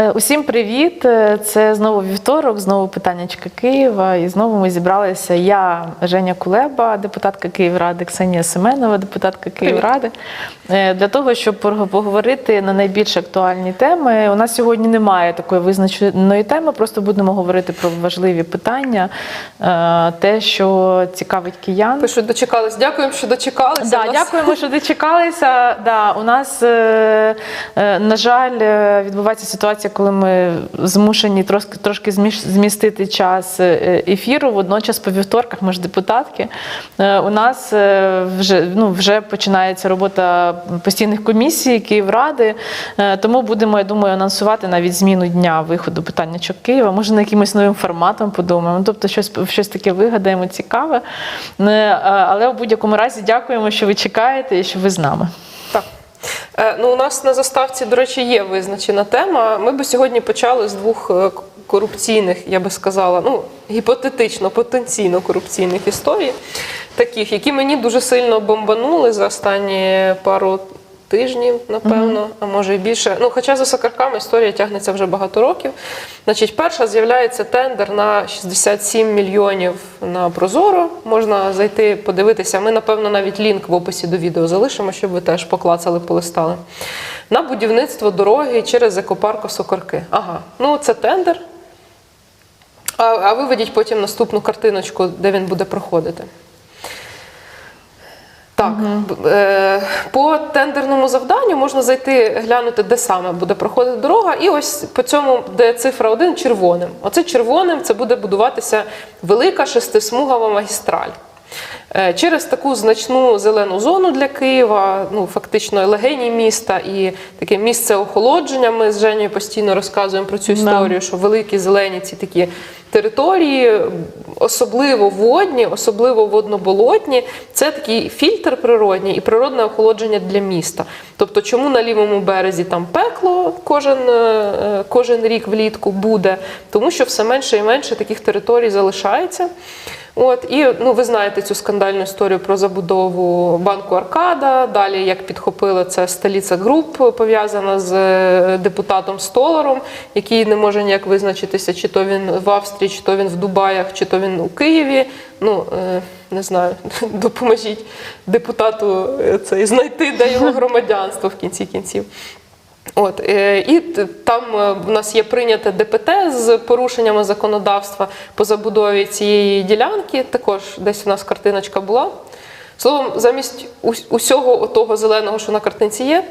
Е, Усім привіт! Е, Це знову вівторок, знову питаннячка Києва. І знову ми зібралися. Я Женя Кулеба, депутатка Київради, Ксенія Семенова, депутатка Київради, Е, для того, щоб поговорити на найбільш актуальні теми. У нас сьогодні немає такої визначеної теми, просто будемо говорити про важливі питання, те, що цікавить киян. Пишуть, дочекались. Дякуємо, що дочекалися. Да, нас- дякуємо, що дочекалися. Да, у нас, на жаль, відбувається ситуація, коли ми змушені трошки, трошки змістити час е, ефіру. Водночас по вівторках ми ж депутатки. Е, У нас е, вже, ну, вже починається робота постійних комісій Київради, Е, тому будемо, я думаю, анонсувати навіть зміну дня виходу питаннячок Києва. Може, на якимось новим форматом подумаємо. Тобто, щось, щось таке вигадаємо цікаве. Е, е, Але в будь-якому разі дякуємо, що ви чекаєте і що ви з нами. Е, Ну, у нас на заставці, до речі, є визначена тема. Ми би сьогодні почали з двох е, корупційних, я би сказала, ну, гіпотетично, потенційно корупційних історій, таких, які мені дуже сильно бомбанули за останні пару тижнів, напевно, а може і більше. Ну, хоча за Сокарками історія тягнеться вже багато років. Значить, перша з'являється тендер на 67 мільйонів на Прозоро. Можна зайти, подивитися. Ми, напевно, навіть лінк в описі до відео залишимо, щоб ви теж поклацали, полистали. На будівництво дороги через екопарк Сокарки. Ага, ну це тендер. А, а виведіть потім наступну картиночку, де він буде проходити. Так, е, по тендерному завданню можна зайти, глянути, де саме буде проходити дорога, і ось по цьому, де цифра 1, червоним. Оце червоним це буде будуватися велика шестисмугова магістраль. Е, Через таку значну зелену зону для Києва, ну фактично легеній міста і таке місце охолодження. Ми з Женєю постійно розказуємо про цю історію, що великі зелені ці такі території, особливо водні, особливо водноболотні, це такий фільтр природній і природне охолодження для міста. Тобто, чому на лівому березі там пекло кожен, е, кожен рік влітку буде, тому що все менше і менше таких територій залишається. От і ну ви знаєте цю скандальну історію про забудову банку Аркада. Далі як підхопили це столиця груп, пов'язана з е, депутатом Столаром, який не може ніяк визначитися, чи то він в Австрії, чи то він в Дубаях, чи то він у Києві. Ну е, не знаю, допоможіть депутату е, цей знайти, де його громадянство в кінці кінців. От е, і там е, в нас є прийняте ДПТ з порушеннями законодавства по забудові цієї ділянки. Також десь у нас картиночка була. Словом, замість ус- усього того зеленого, що на картинці є,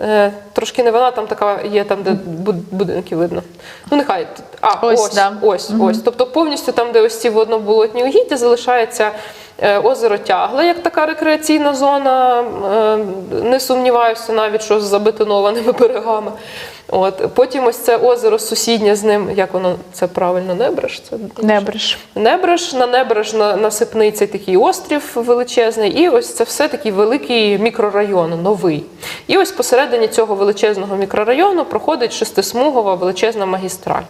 е, трошки не вона, там така є, там, де будинки видно. Ну, нехай. А, Ось, ось, да. ось, ось. Тобто повністю там, де ось ці водноболотні угіддя, залишається е, озеро Тягле, як така рекреаційна зона. Е, Не сумніваюся навіть, що з забетонованими берегами. От. Потім ось це озеро сусіднє з ним, як воно це правильно, Небреш? Це Небриш. Небреш, на Небреш на, насипний цей такий острів величезний, і ось це все такий великий мікрорайон, новий. І ось посередині цього величезного мікрорайону проходить шестисмугова величезна магістраль.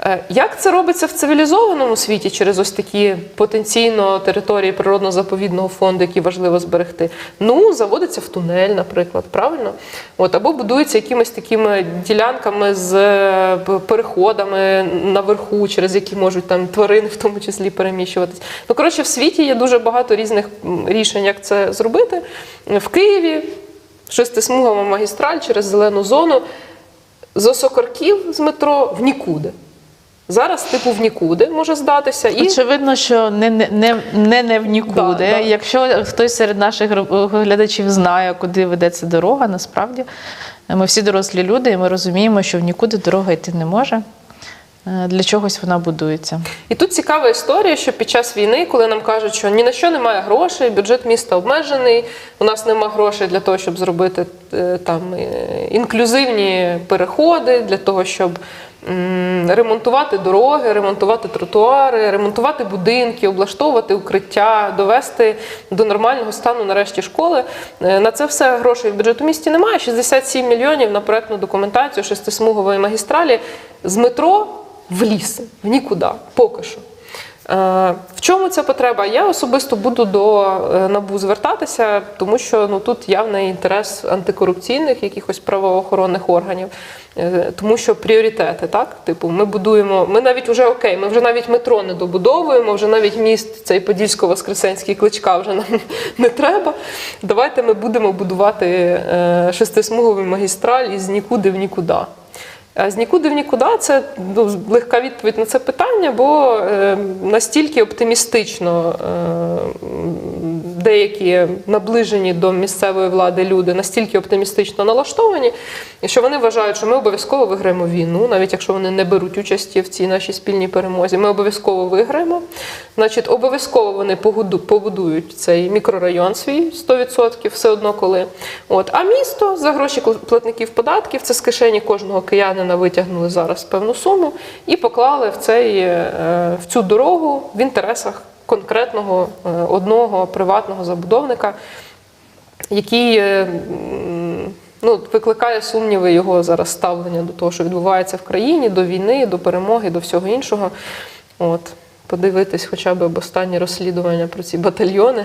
Е, Як це робиться в цивілізованому світі через ось такі потенційно території природно-заповідного фонду, які важливо зберегти? Ну, заводиться в тунель, наприклад, правильно? От, або будується якимись такими ділянками з е, переходами наверху, через які можуть там тварини в тому числі переміщуватись. Ну, коротше, в світі є дуже багато різних рішень, як це зробити. В Києві шестисмугова магістраль через зелену зону з Осокорків з метро в нікуди. Зараз, типу, в нікуди може здатися. І Очевидно, що не, не, не, не, не в нікуди. Да, да. Якщо хтось серед наших глядачів знає, куди ведеться дорога, насправді ми всі дорослі люди, і ми розуміємо, що в нікуди дорога йти не може. Е, Для чогось вона будується. І тут цікава історія, що під час війни, коли нам кажуть, що ні на що немає грошей, бюджет міста обмежений, у нас немає грошей для того, щоб зробити е, там е, інклюзивні переходи, для того, щоб ремонтувати дороги, ремонтувати тротуари, ремонтувати будинки, облаштовувати укриття, довести до нормального стану нарешті школи. На це все грошей в бюджету місті немає. 67 мільйонів на проектну документацію шестисмугової магістралі з метро в ліс, в нікуди, поки що. В чому ця потреба? Я особисто буду до е, НАБУ звертатися, тому що ну тут явний інтерес антикорупційних якихось правоохоронних органів, Е, тому що пріоритети, так? Типу, ми будуємо, ми навіть вже окей, ми вже навіть метро не добудовуємо, вже навіть міст цей Подільсько-Воскресенський кличка вже нам не треба. Давайте ми будемо будувати е, шестисмуговий магістраль із нікуди в нікуди. А з нікуди в нікуди це ну, легка відповідь на це питання, бо е, настільки оптимістично е, деякі наближені до місцевої влади люди настільки оптимістично налаштовані, що вони вважають, що ми обов'язково виграємо війну, навіть якщо вони не беруть участі в цій нашій спільній перемозі. Ми обов'язково виграємо. Значить, обов'язково вони побудують цей мікрорайон свій 100%, все одно коли. От. А місто за гроші платників податків, це з кишені кожного киянина витягнули зараз певну суму і поклали в, цей, е, в цю дорогу в інтересах конкретного е, одного приватного забудовника, який е, ну, викликає сумніви його зараз ставлення до того, що відбувається в країні, до війни, до перемоги, до всього іншого. От. Подивитись хоча б об останні розслідування про ці батальйони.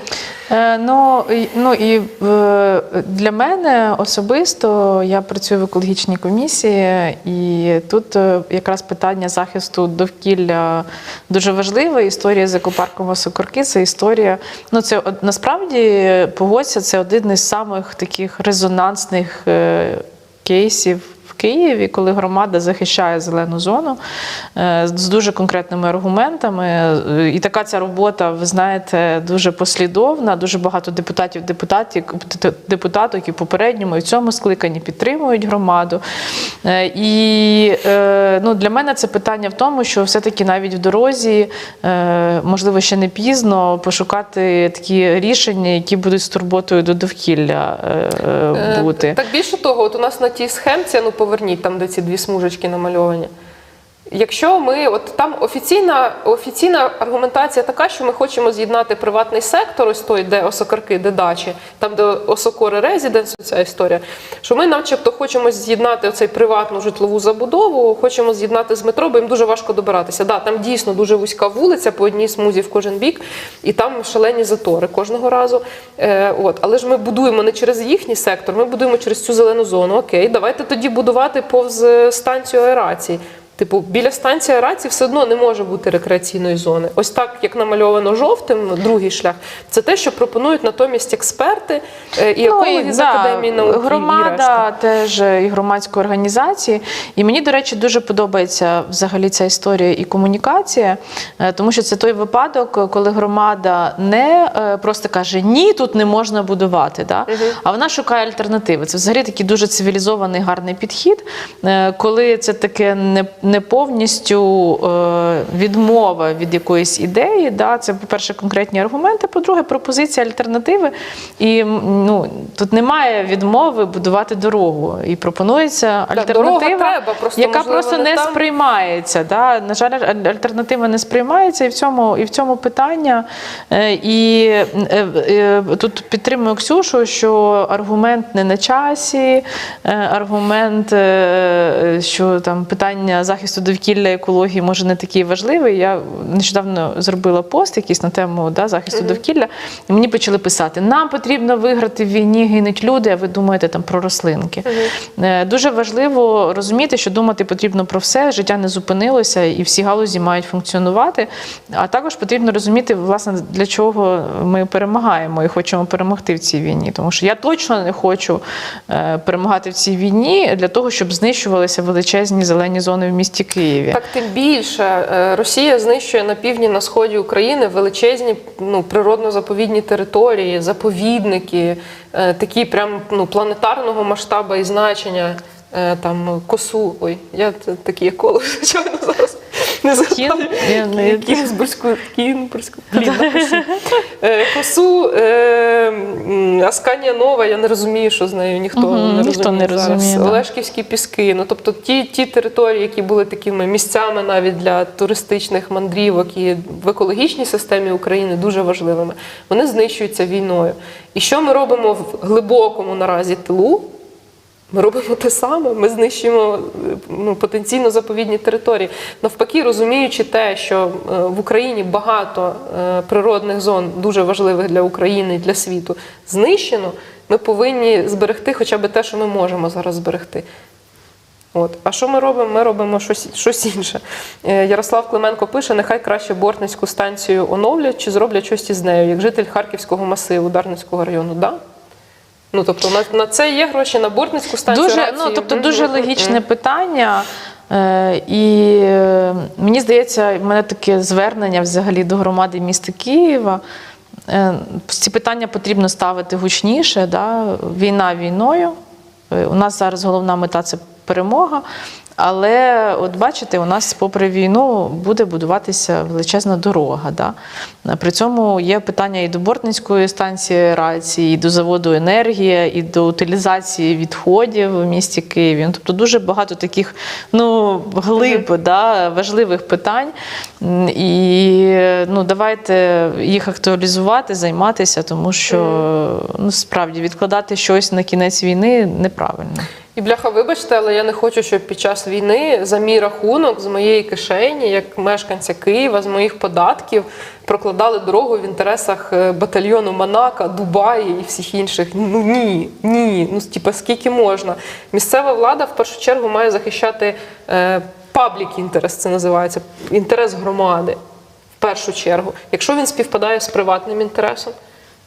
Е, Ну, і- ну і е, для мене особисто я працюю в екологічній комісії, і тут е, якраз питання захисту довкілля дуже важливе. Історія з екопарком Осокорки це історія. Ну, це насправді погодься, це один із самих таких резонансних е, кейсів. В Києві, коли громада захищає зелену зону е, з дуже конкретними аргументами, Е, і така ця робота, ви знаєте, дуже послідовна. Дуже багато депутатів, депутатів, депутаток і в попередньому, і в цьому скликанні підтримують громаду. Е, І ну, для мене це питання в тому, що все-таки навіть в дорозі, можливо, ще не пізно пошукати такі рішення, які будуть з турботою до довкілля бути. Так більше того, от у нас на тій схемці, ну поверніть там, де ці дві смужечки намальовані. Якщо ми, от там офіційна, офіційна аргументація така, що ми хочемо з'єднати приватний сектор, ось той, де осокорки, де дачі, там, де осокори резиденс, ця історія, що ми начебто хочемо з'єднати оцей приватну житлову забудову, хочемо з'єднати з метро, бо їм дуже важко добиратися. Да, там дійсно дуже вузька вулиця по одній смузі в кожен бік, і там шалені затори кожного разу. Е, от. Але ж ми будуємо не через їхній сектор, ми будуємо через цю зелену зону. Окей, давайте тоді будувати повз е, станцію аерації. Типу, біля станції аерації все одно не може бути рекреаційної зони. Ось так, як намальовано жовтим, другий шлях, це те, що пропонують натомість експерти е, і екологи Ну, з да, академії наук. і теж і громадської організації. І мені, до речі, дуже подобається взагалі ця історія і комунікація, е, тому що це той випадок, коли громада не е, просто каже ні, тут не можна будувати, да? а вона шукає альтернативи. Це взагалі такий дуже цивілізований гарний підхід, е, коли це таке не, не повністю е, відмова від якоїсь ідеї. Да? Це, по-перше, конкретні аргументи, по-друге, пропозиція альтернативи. І ну, тут немає відмови будувати дорогу. І пропонується Так, альтернатива, треба, просто, яка можливо, просто не там. сприймається. Да? На жаль, альтернатива не сприймається, і в цьому, і в цьому питання. Е, І е, тут підтримую Ксюшу, що аргумент не на часі, аргумент, що там питання захисту довкілля екології може не такий важливий. Я нещодавно зробила пост якийсь на тему да, захисту довкілля, і мені почали писати: нам потрібно виграти в війні, гинуть люди, а ви думаєте там про рослинки. Е, Дуже важливо розуміти, що думати потрібно про все, життя не зупинилося, і всі галузі мають функціонувати. А також потрібно розуміти, власне, для чого ми перемагаємо і хочемо перемогти в цій війні. Тому що я точно не хочу е, перемагати в цій війні для того, щоб знищувалися величезні зелені зони в місті Києві. Так, тим більше е, Росія знищує на півдні на сході України величезні ну, природно-заповідні території, заповідники, е, такі прям ну, планетарного масштабу і значення. Е, Там косу, ой, я такі коло звичайно, зараз не згадаю. Кін? Я не- Кінзбурзьку, Кінбурзьку, блін, напишу. Е, Косу, е, Асканія Нова, я не розумію, що з нею ніхто не розуміє зараз. Олешківські піски. Ну тобто ті, ті території, які були такими місцями навіть для туристичних мандрівок і в екологічній системі України дуже важливими, вони знищуються війною. І що ми робимо в глибокому наразі тилу? Ми робимо те саме, ми знищуємо ну, потенційно заповідні території. Навпаки, розуміючи те, що е, в Україні багато е, природних зон дуже важливих для України і для світу знищено, ми повинні зберегти хоча б те, що ми можемо зараз зберегти. От. А що ми робимо? Ми робимо щось, щось інше. Е, Ярослав Клименко пише: нехай краще Бортницьку станцію оновлять чи зроблять щось із нею, як житель Харківського масиву, Дарницького району. Да? Ну, тобто на, на це є гроші на Бортницьку станцію. Дуже, рації. ну, тобто Мгм. дуже логічне питання. Е, І е, мені здається, в мене таке звернення взагалі до громади міста Києва. Е, Ці питання потрібно ставити гучніше. Да? Війна війною. Е, У нас зараз головна мета це перемога. Але от бачите, у нас, попри війну, буде будуватися величезна дорога. Да? При цьому є питання і до Бортницької станції рації, і до заводу енергія, і до утилізації відходів в місті Києві. Ну, тобто дуже багато таких ну, глиб, да, важливих питань. І ну, давайте їх актуалізувати, займатися, тому що ну, справді відкладати щось на кінець війни неправильно. Бляха, вибачте, але я не хочу, щоб під час війни за мій рахунок з моєї кишені, як мешканця Києва, з моїх податків, прокладали дорогу в інтересах е, батальйону Монака, Дубаї і всіх інших. Ну ні, ні. Ну типа скільки можна. Місцева влада в першу чергу має захищати е, паблік інтерес, це називається інтерес громади. В першу чергу, якщо він співпадає з приватним інтересом.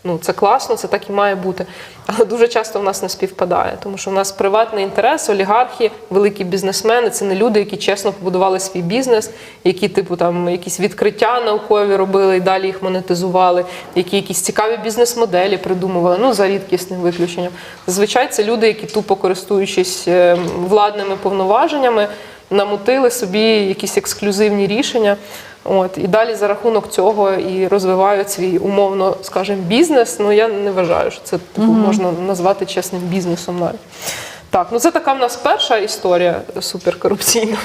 Ну, це класно, це так і має бути. Але дуже часто в нас не співпадає, тому що в нас приватний інтерес, олігархи, великі бізнесмени це не люди, які чесно побудували свій бізнес, які, типу, там якісь відкриття наукові робили і далі їх монетизували, які якісь цікаві бізнес-моделі придумували, ну за рідкісним виключенням. Зазвичай це люди, які тупо користуючись е, владними повноваженнями, намутили собі якісь ексклюзивні рішення. От і далі за рахунок цього і розвивають свій умовно, скажімо, бізнес. Ну я не вважаю, що це типу, можна назвати чесним бізнесом навіть. Так, ну це така в нас перша історія суперкорупційна.